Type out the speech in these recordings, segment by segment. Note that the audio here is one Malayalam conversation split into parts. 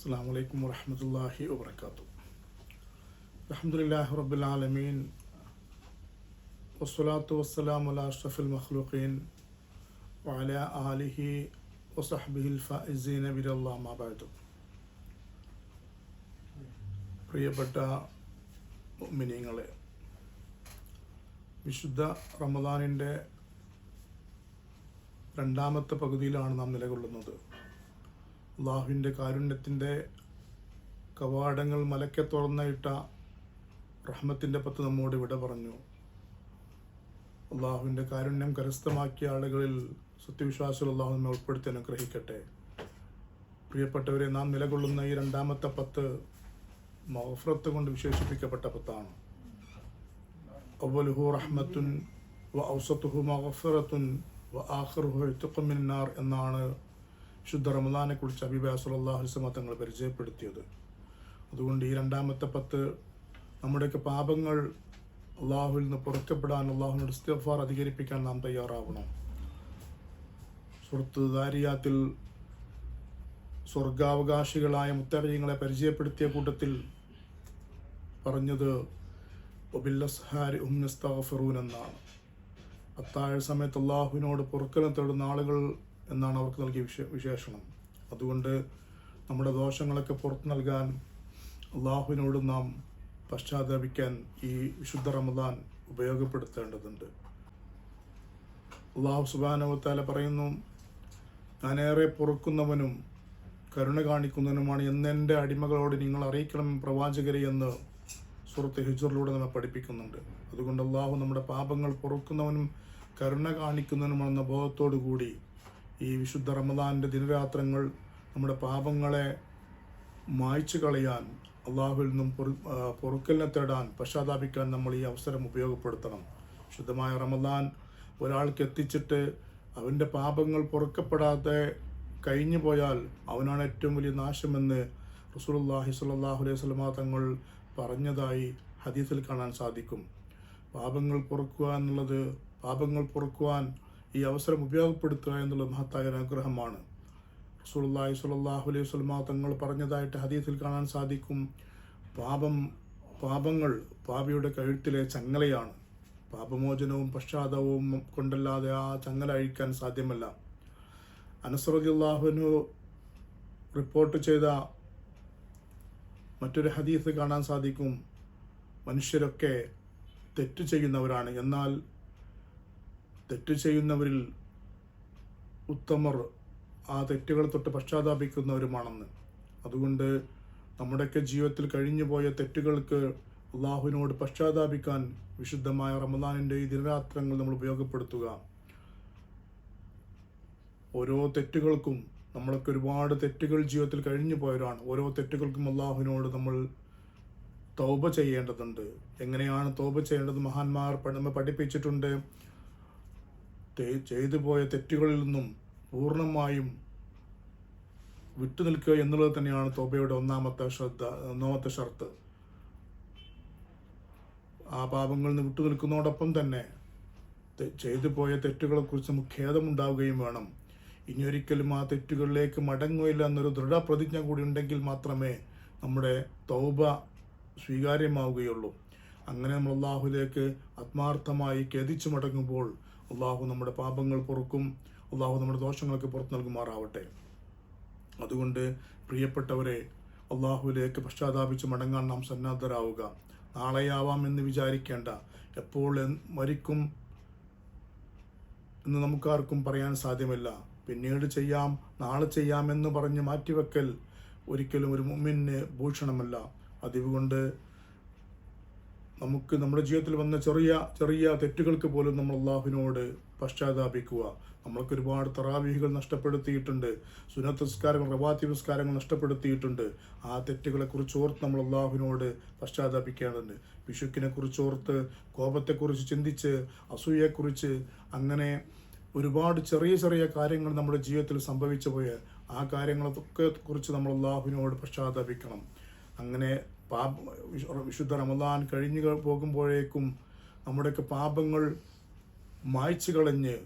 അസ്സാം വലൈക്കും വറഹമത്തല്ലാഹി വാത്തു അലഹമുല്ലാഹി റബുലാലമീൻ വസ്സലാത്തു വസ്സലാം അല അഷ്റഫുൽ മഖ്ലുഖീൻ. വഅല ആലിഹി വസഹബിഹിൽ ഫൈസീന ബിരല്ലാമാബാദു പ്രിയപ്പെട്ട മിനിങ്ങളെ വിശുദ്ധ റമദാനിന്റെ രണ്ടാമത്തെ പകുതിയിലാണ് നാം നിലകൊള്ളുന്നത്. അള്ളാഹുവിന്റെ കാരുണ്യത്തിന്റെ കവാടങ്ങൾ മലക്കെ തുറന്നിട്ട റഹ്മത്തിന്റെ പത്ത് നമ്മോട് വിട പറഞ്ഞു. അള്ളാഹുവിന്റെ കാരുണ്യം കരസ്ഥമാക്കിയ ആളുകളിൽ സത്യവിശ്വാസികൾ അള്ളാഹു നമ്മെ ഉൾപ്പെടുത്തി അനുഗ്രഹിക്കട്ടെ. പ്രിയപ്പെട്ടവരെ നാം നിലകൊള്ളുന്ന ഈ രണ്ടാമത്തെ പത്ത് മഹഫ്രത്ത് കൊണ്ട് വിശേഷിപ്പിക്കപ്പെട്ട പത്താണ്. അവലുഹു റഹ്മത്തുൻ വ ഔസത്തുഹു മഹഫറത്തുൻ വ ആഹ്റുഹു എത്തുക്കുമിന്നാർ എന്നാണ് ശുദ്ധ റമദാനെ കുറിച്ച് അബിബ സുല്ലാഹുസ്മ തങ്ങൾ പരിചയപ്പെടുത്തിയത്. അതുകൊണ്ട് ഈ രണ്ടാമത്തെ പത്ത് നമ്മുടെയൊക്കെ പാപങ്ങൾ അള്ളാഹുവിൽ നിന്ന് പുറത്തപ്പെടാൻ അള്ളാഹുവിനോട് ഇസ്തഫാർ അധികരിപ്പിക്കാൻ നാം തയ്യാറാവണം. സുഹൃത്ത് ദാരിയാത്തിൽ സ്വർഗാവകാശികളായ മുത്തറിയങ്ങളെ പരിചയപ്പെടുത്തിയ കൂട്ടത്തിൽ പറഞ്ഞത് ഒബില്ലസ്ഹാരി ഉമ്നസ്താഫറൂൻ എന്നാണ് അത്താഴ സമയത്ത് അള്ളാഹുവിനോട് പുറക്കലം തേടുന്ന ആളുകൾ എന്നാണ് അവർക്ക് നൽകിയ വിശേ വിശേഷണം. അതുകൊണ്ട് നമ്മുടെ ദോഷങ്ങളൊക്കെ പുറത്തു നൽകാൻ അള്ളാഹുവിനോട് നാം പശ്ചാത്തപിക്കാൻ ഈ വിശുദ്ധ റമദാൻ ഉപയോഗപ്പെടുത്തേണ്ടതുണ്ട്. അള്ളാഹു സുബാനവത്താല പറയുന്നു ഞാനേറെ പൊറുക്കുന്നവനും കരുണ കാണിക്കുന്നവനുമാണ് എന്നെന്റെ അടിമകളോട് നിങ്ങൾ അറിയിക്കണം പ്രവാചകരെ എന്ന് സുഹൃത്ത് ഹിജറിലൂടെ നമ്മെ പഠിപ്പിക്കുന്നുണ്ട്. അതുകൊണ്ട് അള്ളാഹു നമ്മുടെ പാപങ്ങൾ പൊറുക്കുന്നവനും കരുണ കാണിക്കുന്നവനുമാണെന്ന ബോധത്തോടു കൂടി ഈ വിശുദ്ധ റമദാന്റെ ദിനരാത്രങ്ങൾ നമ്മുടെ പാപങ്ങളെ മായ്ച്ചു കളയാൻ അള്ളാഹുവിൽ നിന്നും പൊറുക്കലിനെ തേടാൻ പശ്ചാത്താപിക്കാൻ നമ്മൾ ഈ അവസരം ഉപയോഗപ്പെടുത്തണം. ശുദ്ധമായ റമദാൻ ഒരാൾക്ക് എത്തിച്ചിട്ട് അവന്റെ പാപങ്ങൾ പൊറുക്കപ്പെടാതെ കഴിഞ്ഞു പോയാൽ അവനാണ് ഏറ്റവും വലിയ നാശമെന്ന് റസൂലുള്ളാഹി സ്വല്ലല്ലാഹു അലൈഹി വസല്ലമ തങ്ങൾ പറഞ്ഞതായി ഹദീസിൽ കാണാൻ സാധിക്കും. പാപങ്ങൾ പൊറുക്കുക എന്നുള്ളത് പാപങ്ങൾ പൊറുക്കുവാൻ ഈ അവസരം ഉപയോഗപ്പെടുത്തുക എന്നുള്ള മഹത്തായ അനുഗ്രഹമാണ് റസൂലുള്ളാഹി സ്വല്ലല്ലാഹു അലൈഹി വസല്ലമ തങ്ങൾ പറഞ്ഞതായിട്ട് ഹദീസിൽ കാണാൻ സാധിക്കും. പാപം പാപങ്ങൾ പാപിയുടെ കഴുത്തിലെ ചങ്ങലയാണ്. പാപമോചനവും പശ്ചാത്തലവും കൊണ്ടല്ലാതെ ആ ചങ്ങല അഴിക്കാൻ സാധ്യമല്ല. അനസ്രദിള്ളാഹുവിനു റിപ്പോർട്ട് ചെയ്ത മറ്റൊരു ഹദീസ് കാണാൻ സാധിക്കും. മനുഷ്യരൊക്കെ തെറ്റ് ചെയ്യുന്നവരാണ്. എന്നാൽ തെറ്റ് ചെയ്യുന്നവരിൽ ഉത്തമർ ആ തെറ്റുകൾ തൊട്ട് പശ്ചാത്താപിക്കുന്നവരുമാണെന്ന്. അതുകൊണ്ട് നമ്മുടെയൊക്കെ ജീവിതത്തിൽ കഴിഞ്ഞു പോയ തെറ്റുകൾക്ക് അള്ളാഹുവിനോട് പശ്ചാത്താപിക്കാൻ വിശുദ്ധമായ റമദാനിന്റെ ഈ ദിനരാത്രങ്ങൾ നമ്മൾ ഉപയോഗപ്പെടുത്തുക. ഓരോ തെറ്റുകൾക്കും നമ്മളൊക്കെ ഒരുപാട് തെറ്റുകൾ ജീവിതത്തിൽ കഴിഞ്ഞു പോയവരാണ് ഓരോ തെറ്റുകൾക്കും അള്ളാഹുവിനോട് നമ്മൾ തൗബ ചെയ്യേണ്ടതുണ്ട്. എങ്ങനെയാണ് തൗബ ചെയ്യേണ്ടത്? മഹാന്മാർ നമ്മെ പഠിപ്പിച്ചിട്ടുണ്ട് ചെയ്തു പോയ തെറ്റുകളിൽ നിന്നും പൂർണമായും വിട്ടുനിൽക്കുക എന്നുള്ളത് തന്നെയാണ് തോബയുടെ ഒന്നാമത്തെ ശ്രദ്ധ ഒന്നാമത്തെ ഷർത്ത്. ആ പാപങ്ങളിൽ നിന്ന് വിട്ടുനിൽക്കുന്നതോടൊപ്പം തന്നെ ചെയ്തു പോയ തെറ്റുകളെക്കുറിച്ച് നമുക്ക് ഖേദമുണ്ടാവുകയും വേണം. ഇനിയൊരിക്കലും ആ തെറ്റുകളിലേക്ക് മടങ്ങുകയില്ല എന്നൊരു ദൃഢപ്രതിജ്ഞ കൂടി ഉണ്ടെങ്കിൽ മാത്രമേ നമ്മുടെ തൗബ സ്വീകാര്യമാവുകയുള്ളൂ. അങ്ങനെ നമ്മൾ അള്ളാഹുലേക്ക് ആത്മാർത്ഥമായി ഖേദിച്ചു മടങ്ങുമ്പോൾ അള്ളാഹു നമ്മുടെ പാപങ്ങൾ പൊറുക്കും. അള്ളാഹു നമ്മുടെ ദോഷങ്ങൾക്ക് പുറത്തു നൽകുമാറാവട്ടെ. അതുകൊണ്ട് പ്രിയപ്പെട്ടവരെ അള്ളാഹുവിലേക്ക് പശ്ചാത്താപിച്ച് മടങ്ങാൻ നാം സന്നദ്ധരാവുക. നാളെയാവാം എന്ന് വിചാരിക്കേണ്ട. എപ്പോൾ മരിക്കും എന്ന് നമുക്കാർക്കും പറയാൻ സാധ്യമല്ല. പിന്നീട് ചെയ്യാം നാളെ ചെയ്യാം എന്ന് പറഞ്ഞ് മാറ്റിവെക്കൽ ഒരിക്കലും ഒരു മുമ്മിന് ഭൂഷണമല്ല. അതുകൊണ്ട് നമുക്ക് നമ്മുടെ ജീവിതത്തിൽ വന്ന ചെറിയ ചെറിയ തെറ്റുകൾക്ക് പോലും നമ്മൾ അള്ളാഹുവിനോട് പശ്ചാത്താപിക്കുക. നമ്മൾക്ക് ഒരുപാട് തറാവീഹികൾ നഷ്ടപ്പെടുത്തിയിട്ടുണ്ട്. സുനത്ത് നിസ്കാരങ്ങൾ റവാത്തി നിസ്കാരങ്ങൾ നഷ്ടപ്പെടുത്തിയിട്ടുണ്ട്. ആ തെറ്റുകളെ കുറിച്ച് ഓർത്ത് നമ്മൾ അള്ളാഹുവിനോട് പശ്ചാത്താപിക്കേണ്ടതുണ്ട്. വിഷുക്കിനെ കുറിച്ച് ഓർത്ത് കോപത്തെക്കുറിച്ച് ചിന്തിച്ച് അസൂയെക്കുറിച്ച് അങ്ങനെ ഒരുപാട് ചെറിയ ചെറിയ കാര്യങ്ങൾ നമ്മുടെ ജീവിതത്തിൽ സംഭവിച്ചു പോയ ആ കാര്യങ്ങളൊക്കെ കുറിച്ച് നമ്മൾ അള്ളാഹുവിനോട് പശ്ചാത്താപിക്കണം. അങ്ങനെ പാപ വിശുദ്ധ റമദാൻ കഴിഞ്ഞു പോകുമ്പോഴേക്കും നമ്മുടെയൊക്കെ പാപങ്ങൾ മായ്ച്ചു കളഞ്ഞ്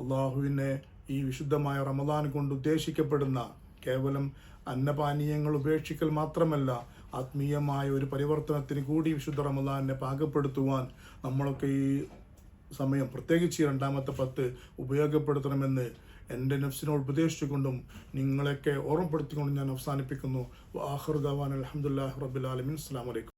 അള്ളാഹുവിനെ ഈ വിശുദ്ധമായ റമദാൻ കൊണ്ട് ഉദ്ദേശിക്കപ്പെടുന്ന കേവലം അന്നപാനീയങ്ങൾ ഉപേക്ഷിക്കൽ മാത്രമല്ല ആത്മീയമായ ഒരു പരിവർത്തനത്തിന് കൂടി വിശുദ്ധ റമദാനെ പാകപ്പെടുത്തുവാൻ നമ്മളൊക്കെ ഈ സമയം പ്രത്യേകിച്ച് ഈ രണ്ടാമത്തെ പത്ത് ഉപയോഗപ്പെടുത്തണമെന്ന് എന്റെ നഫ്സിനോട് ഉപദേശിച്ചുകൊണ്ടും നിങ്ങളെയൊക്കെ ഓർമ്മപ്പെടുത്തിക്കൊണ്ടും ഞാൻ അവസാനിപ്പിക്കുന്നു. ആഹൃദാൻ അലഹമുല്ലാ റബുലാലമിൻ അസ്സാം വലൈക്കും